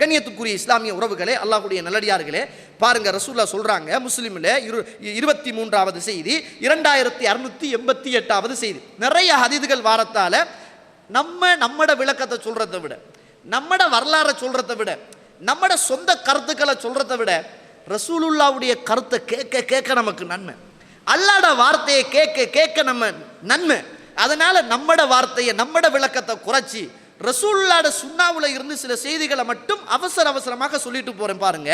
கண்ணியத்துக்குரிய இஸ்லாமிய உறவுகளே அல்லாஹுடைய நல்லடியார்களே பாருங்க ரசூல்லா சொல்றாங்க முஸ்லீமில் இரு இருபத்தி மூன்றாவது செய்தி இரண்டாயிரத்தி அறுநூத்தி எண்பத்தி எட்டாவது செய்தி. நிறைய ஹதீதுகள் வாரத்தால நம்ம நம்மட விளக்கத்தை சொல்றதை விட நம்மட வரலாறை சொல்றதை விட நம்மட சொந்த கருத்துக்களை சொல்றதை விட ரசூலுல்லாவுடைய கருத்தை கேட்க கேட்க நமக்கு நன்மை. அல்லாட வார்த்தையை கேட்க கேட்க நம்ம நன்மை. அதனால நம்மட வார்த்தையை நம்மட விளக்கத்தை குறைச்சி ரசூல்லாட சுண்ணாவுல இருந்து சில செய்திகளை மட்டும் அவசர அவசரமாக சொல்லிட்டு போறேன் பாருங்க.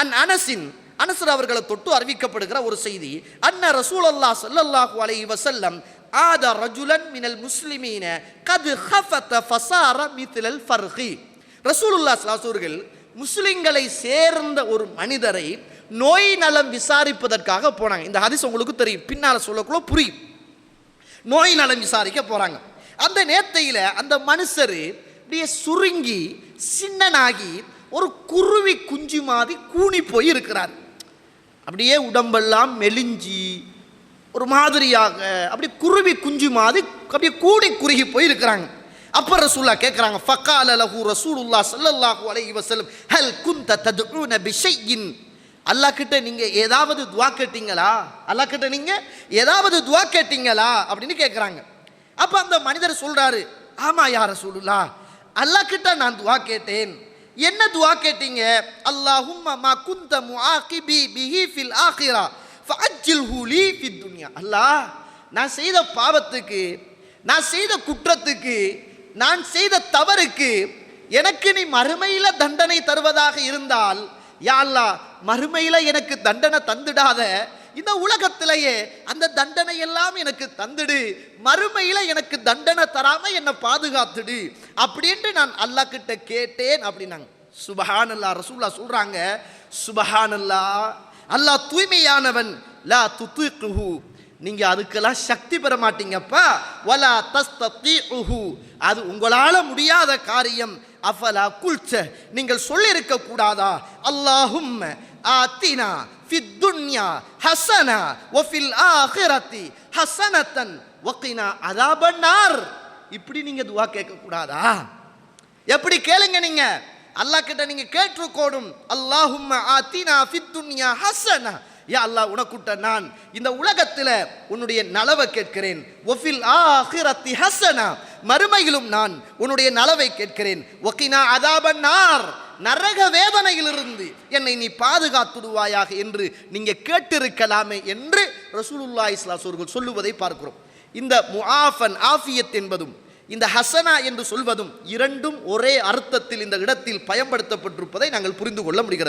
அன் அனசின் அனசர் அவர்களை தொட்டு அறிவிக்கப்படுகிற ஒரு செய்தி அன்ன ரசூலல்லா ஸல்லல்லாஹு அலை வசல்லம் ஆத ரஜுலன் மினல் முஸ்லிமீன கது ஹஃபத்த ஃபசார மித்லல் ஃபர்ஹி. ரசூலுல்லாஹ் சலாசூர்கள் முஸ்லிம்களை சேர்ந்த ஒரு மனிதரை நோய் நலம் விசாரிப்பதற்காக போனாங்க. இந்த ஹதிஸ் உங்களுக்கு தெரியும். பின்னால் சொல்லக்குள்ள புரியும். நோய் நலம் விசாரிக்க போகிறாங்க அந்த நேத்தையில் அந்த மனுஷர் அப்படியே சுருங்கி சின்னனாகி ஒரு குருவி குஞ்சு மாதிரி கூனி போய் இருக்கிறார். அப்படியே உடம்பெல்லாம் மெலிஞ்சி ஒரு மாதிரியாக அப்படி குருவி குஞ்சு மாதிரி அப்படியே கூடி குறுகி போய் இருக்கிறாங்க. அப்ப ரசூல்லா கேட்குறாங்க ஃபக்கால லஹு ரசூலுல்லா சல்லல்லாஹு அலைஹி வஸல்லம் ஹல் குந்த ததுஊன பிஷையின். அல்லாஹ் கிட்ட நீங்க ஏதாவது துவா கேட்டீங்களா? அல்லாஹ் கிட்ட நீங்க ஏதாவது துவா கேட்டீங்களா? அப்படின்னு கேட்குறாங்க அப்ப அந்த மனிதர் சொல்றாரு ஆமா யார சொல்லுலா அல்லாஹ் கிட்ட நான் துவா கேட்டேன். என்ன துவா கேட்டீங்க? அல்லாஹும் மா குந்த முஆகிபி பிஹி ஃபில் ஆகிரா ஃபஅஜ்ஜில்ஹு ஹூலி ஃபி துன்யா. அல்லாஹ் நான் செய்த பாவத்துக்கு நான் செய்த குற்றத்துக்கு நான் செய்த தவறுக்கு எனக்கு நீ மறுமையில் தண்டனை தருவதாக இருந்தால் யா அல்லா மறுமையில் எனக்கு தண்டனை தந்துடாத இந்த உலகத்திலேயே அந்த தண்டனை எல்லாம் எனக்கு தந்துடு. மறுமையில எனக்கு தண்டனை தராம என்னை பாதுகாத்துடு. அப்படின்ட்டு நான் அல்லாஹ் கிட்ட கேட்டேன் அப்படின்னாங்க. சுபஹானல்லா ரசூல்லா சொல்றாங்க சுபஹானல்லா அல்லாஹ் தூய்மையானவன் லா துத்துகுஹு நீங்க அதுக்கெல்லாம் சக்தி பெற மாட்டீங்கப்பா. வலா தஸ்தீஉஹு அது உங்களால முடியாத காரியம். அஃபலா குல்ச்ச நீங்கள் சொல்லியிருக்க கூடாதா அல்லாஹும் ஆத்தினா. ஃபித்துன்யா ஹசனா ஒஃபில் ஆஹிரத்தி ஹசனத்தன் ஒக்கினா அதாபன்னார் இப்படி நீங்க துவா கேட்க கூடாதா எப்படி கேளுங்க நீங்க. அல்லாஹ் கிட்ட நீங்க கேட்டுக்கோடும். அல்லாஹும் ஆத்தினா ஃபித்துன்யா ஹசனா. யா அல்லாஹ் உனக்குட்ட நான் இந்த உலகத்தில் உன்னுடைய நலவை கேட்கிறேன். ஒஃபில் ஆஹிரத்தி ஹசனா. மறுமையிலும் நான் உன்னுடைய நலவை கேட்கிறேன். ஒக்கினா அதாபன்னார். நரக வேதனையிலிருந்து என்னை நீ பாதுகாத்துடுவாயாக என்று நீங்க கேட்டிருக்கலாமே என்று ரசூலுல்லா இஸ்லாஸ் அவர்கள் சொல்லுவதை பார்க்கிறோம். இந்த முஆஃபன் ஆஃபியத் என்பதும் இந்த ஹசனா என்று சொல்வதும் இரண்டும் ஒரே அர்த்தத்தில் இந்த இடத்தில் பயன்படுத்தப்பட்டிருப்பதை நாங்கள் புரிந்து கொள்ள முடிகிறது.